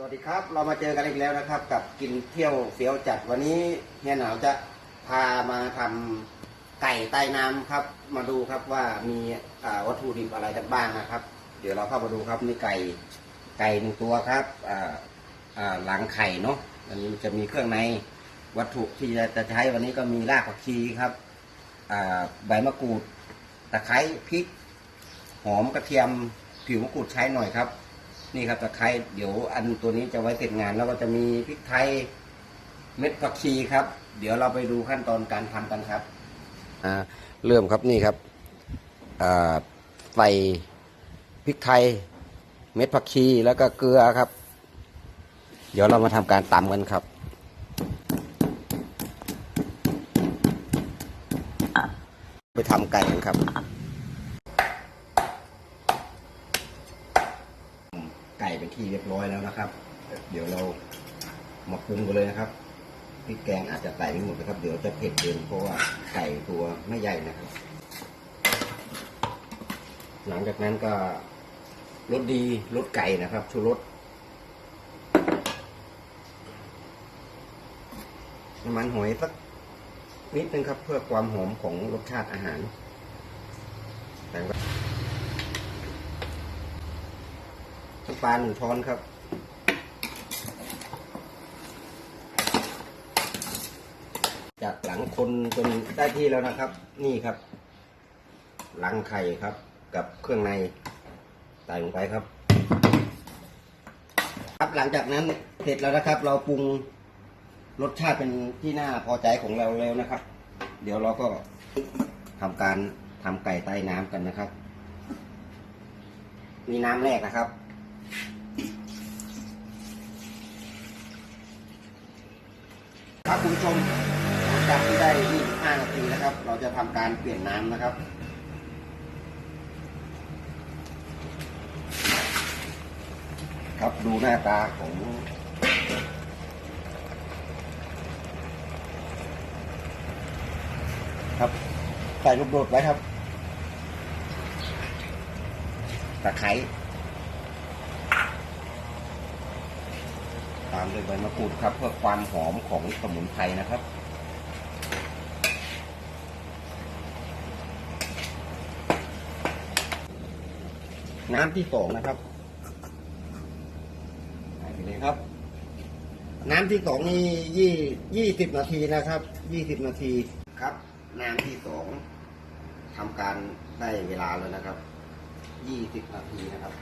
สวัสดีครับ เรามาเจอกันอีกแล้วนะครับ กับกินเที่ยวเฟี้ยวจัดวันนี้เฮียหนาวจะพามาทำไก่ใต้น้ำครับ มาดูครับว่ามีวัตถุดิบอะไรกันบ้างนะครับ เดี๋ยวเราเข้ามาดูครับมีไก่ไก่หนึ่งตัวครับหลังไข่เนาะอันนี้จะมีเครื่องในวัตถุที่จะจะใช้วันนี้ก็มีรากผักชีครับใบมะกรูดตะไคร้พริก หอมกระเทียมผิวมะกรูดใช้หน่อยครับ นี่ครับตะไคร้เดี๋ยวอันตัวนี้จะไว้เสร็จงาน แล้วก็จะมีพริกไทยเม็ดผักชีครับ เดี๋ยวเราไปดูขั้นตอนการทำกันครับอ่าเริ่มครับนี่ครับอ่าใส่พริกไทย เม็ดผักชีแล้วก็เกลือครับ เดี๋ยวเรามาทำการตำกันครับไปทำไก่กันครับ ไก่เป็น ที่เรียบร้อยแล้วนะครับ เดี๋ยวเรามาปรุงกันเลยนะครับพริกแกงอาจจะใส่ไม่หมดนะครับ เดี๋ยวจะเผ็ดเกินเพราะว่าไก่ตัวไม่ใหญ่นะครับ หลังจากนั้นก็รสดีรสไก่นะครับชูรสน้ำมันหอยสักนิดนึงครับ เพื่อความหอมของรสชาติอาหารแต่ว่า น้ำปลาหนึ่งช้อนครับ จากหลังคนจนได้ที่แล้วนะครับ นี่ครับ หลังไข่ครับ กับเครื่องในใส่ลงไปครับ ครับหลังจากนั้นเสร็จแล้วนะครับ เราปรุงรสชาติเป็นที่น่าพอใจของเราแล้วนะครับ เดี๋ยวเราก็ทำการทำไก่ใต้น้ำกันนะครับนี่น้ำแรกนะครับ ครับคุณผู้ชมหลังจากที่ได้ 25 นาทีนะครับ เราจะทำการเปลี่ยนน้ำนะครับ ครับดูหน้าตาของครับใส่ลูกโดดไว้ครับตะไคร้ ตามด้วยใบมะกรูดครับ เพื่อความหอมของสมุนไพรนะครับน้ำที่สองนะครับใส่ไปเลยครับ น้ำที่สองนี่ยี่ยี่สิบนาทีนะครับยี่สิบนาทีครับ น้ำที่สองทำการได้เวลาแล้วนะครับยี่สิบนาทีนะครับ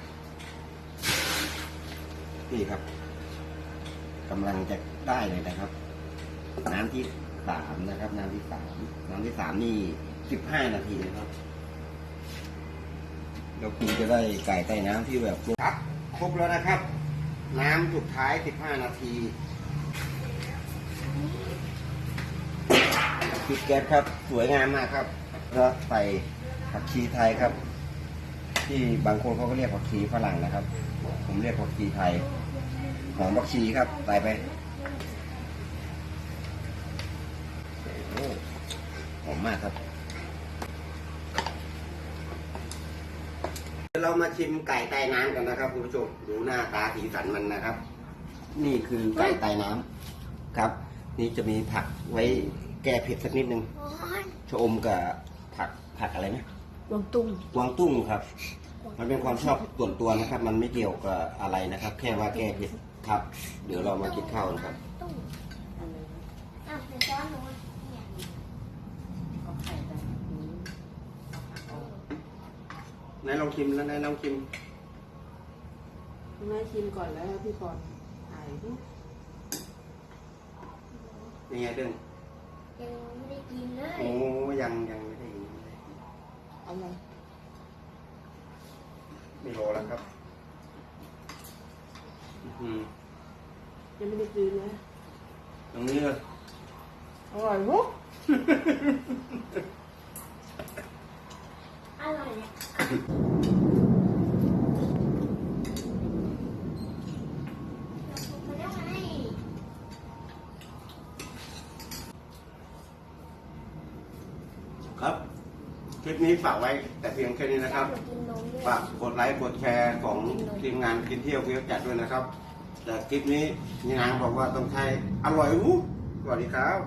นี่ครับ กำลังจะได้เลยนะครับ น้ำที่สามนะครับ น้ำที่สามน้ำที่สามนี่สิบห้านาทีนะครับเราคุณจะได้ไก่ใต้น้ำที่แบบครับครบแล้วนะครับ น้ำสุดท้ายสิบห้านาทีปิดแก๊สครับ สวยงามมากครับแล้วใส่ผักชีไทยครับ ที่บางคนเขาก็เรียกผักชีฝรั่งนะครับ ผมเรียกผักชีไทยหอมผักชีครับใส่ไปโอ้หอมมากครับเดี๋ยวเรามาชิมไก่ใต้น้ำกันนะครับคุณผู้ชมดูหน้าตาสีสันมันนะครับ นี่คือไก่ใต้น้ำครับ นี่จะมีผักไว้แก้เผ็ดสักนิดนึงชะอมกับผักผักอะไรนะลงตุ้งกวางตุ้งครับ มันเป็นความชอบส่วนตัวนะครับ มันไม่เกี่ยวกับอะไรนะครับ แค่ว่าแก้ผ็ดครับ เดี๋ยวเรามากินข้าวกันครับตุ้งอ้ายเอาไหนลองชิมแล้วไหนลองชิมคุณแม่ชิมก่อนแล้วพี่ก่อนถ่ายดิยังไงเด้งยังไม่ได้กินเลย โอ้ยังยังไม่ได้เอาอะไร ไม่รอแล้วครับอืมยังไม่ได้กินเลยตรงนี้เลยอร่อยวุ้อร่อยเนี่ยเราคงมาแล้วไงครับค ลิปนี้ฝากไว้แต่เพียงแค่นี้นะครับ ฝากกดไลค์กดแชร์ของทีมงานกินเที่ยวเวียจัดด้วยนะครับ แต่คลิปนี้นี่นางบอกว่าต้องใช้อร่อยวุ้สวัสดีครับ